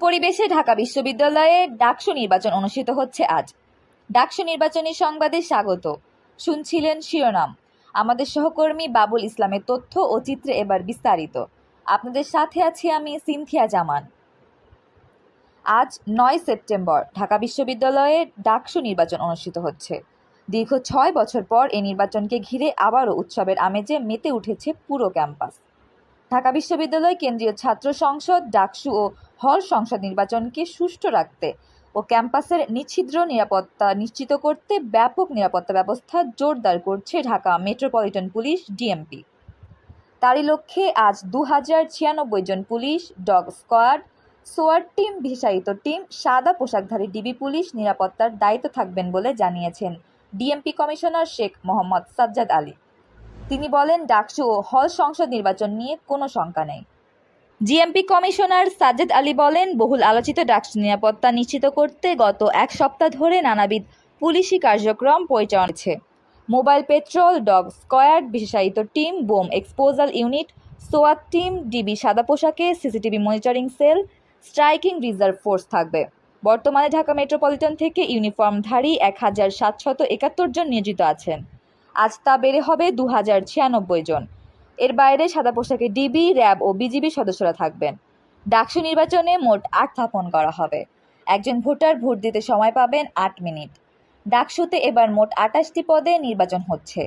পরিবেশে ঢাকা বিশ্ববিদ্যালয়ে ডাকসু নির্বাচন অনুষ্ঠিত হচ্ছে আজ। ডাকসু নির্বাচনী সংবাদে স্বাগত। শুনছিলেন শিরোনাম। আমাদের সহকর্মী বাবুল ইসলামের তথ্য ও চিত্রে এবার বিস্তারিত। আপনাদের সাথে আছি আমি সিনথিয়া জামান। আজ নয় সেপ্টেম্বর, ঢাকা বিশ্ববিদ্যালয়ে ডাকসু নির্বাচন অনুষ্ঠিত হচ্ছে। দীর্ঘ ছয় বছর পর এই নির্বাচনকে ঘিরে আবারও উৎসবের আমেজে মেতে উঠেছে পুরো ক্যাম্পাস। ঢাকা বিশ্ববিদ্যালয় কেন্দ্রীয় ছাত্র সংসদ, ডাকসু ও হল সংসদ নির্বাচনকে সুষ্ঠু রাখতে ও ক্যাম্পাসের নিচ্ছিদ্র নিরাপত্তা নিশ্চিত করতে ব্যাপক নিরাপত্তা ব্যবস্থা জোরদার করছে ঢাকা মেট্রোপলিটন পুলিশ, ডিএমপি। তারই লক্ষ্যে আজ দু হাজার ছিয়ানব্বই জন পুলিশ, ডগ স্কোয়াড, সোয়ার টিম বিশেষায়িত টিম, সাদা পোশাকধারী ডিবি পুলিশ নিরাপত্তার দায়িত্ব থাকবেন বলে জানিয়েছেন ডিএমপি কমিশনার শেখ মোহাম্মদ সাজ্জাদ আলী। তিনি বলেন, ডাকসু ও হল সংসদ নির্বাচন নিয়ে কোনো শঙ্কা নেই। জিএমপি কমিশনার সাজেদ আলী বলেন, বহুল আলোচিত ডাকসু নিরাপত্তা নিশ্চিত করতে গত এক সপ্তাহ ধরে নানাবিধ পুলিশি কার্যক্রম পরিচালনা হচ্ছে মোবাইল পেট্রোল, ডগ স্কোয়াড, বিশেষায়িত টিম, বোম এক্সপোজাল ইউনিট সোয়াত টিম, ডিবি সাদা পোশাকে, CCTV monitoring cell, striking reserve force থাকবে। বর্তমানে ঢাকা মেট্রোপলিটন থেকে ইউনিফর্মধারী এক হাজার সাতশত একাত্তর জন নিয়োজিত আছেন। আজ তা বেড়ে হবে দু হাজার ছিয়ানব্বই জন। এর বাইরে সাদা পোশাকে ডিবি, র্যাব ও বিজিবি সদস্যরা থাকবেন। ডাকসু নির্বাচনে মোট আট স্থাপন করা হবে। একজন ভোটার ভোট দিতে সময় পাবেন আট মিনিট। ডাকসুতে এবার মোট আটাশটি পদে নির্বাচন হচ্ছে।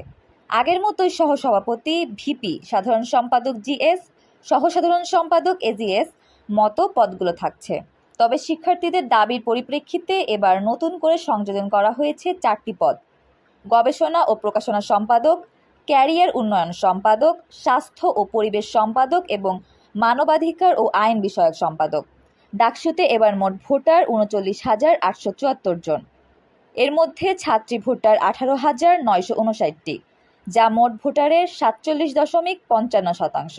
আগের মতোই সহসভাপতি, ভিপি, সাধারণ সম্পাদক জিএস সহসাধারণ সম্পাদক এজিএস মতো পদগুলো থাকছে। তবে শিক্ষার্থীদের দাবির পরিপ্রেক্ষিতে এবার নতুন করে সংযোজন করা হয়েছে চারটি পদ। গবেষণা ও প্রকাশনা সম্পাদক, ক্যারিয়ার উন্নয়ন সম্পাদক, স্বাস্থ্য ও পরিবেশ সম্পাদক এবং মানবাধিকার ও আইন বিষয়ক সম্পাদক। ডাকসুতে এবার মোট ভোটার উনচল্লিশ হাজার আটশো চুয়াত্তর জন। এর মধ্যে ছাত্রী ভোটার আঠারো হাজার নয়শো উনষাটটি, যা মোট ভোটারের সাতচল্লিশ দশমিক পঞ্চান্ন শতাংশ।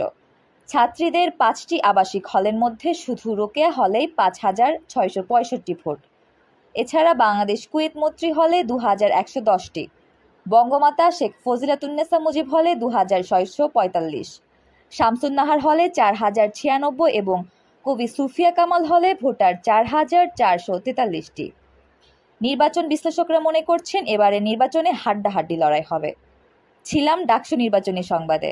ছাত্রীদের পাঁচটি আবাসিক হলের মধ্যে শুধু রোকেয়া হলেই পাঁচ হাজার ছয়শো পঁয়ষট্টি ভোট। এছাড়া বাংলাদেশ কুয়েত মৈত্রী হলে দু হাজার একশো দশটি, বঙ্গমাতা শেখ ফজিলাতুন্নেসা মুজিব হলে দু হাজার ছয়শো পঁয়তাল্লিশ, শামসুন্নাহার হলে চার হাজার ছিয়ানব্বই এবং কবি সুফিয়া কামাল হলে ভোটার চার হাজার চারশো তেতাল্লিশটি। নির্বাচন বিশ্লেষকরা মনে করছেন এবারে নির্বাচনে হাড্ডাহাড্ডি লড়াই হবে। ছিলাম ডাকসু নির্বাচনী সংবাদে।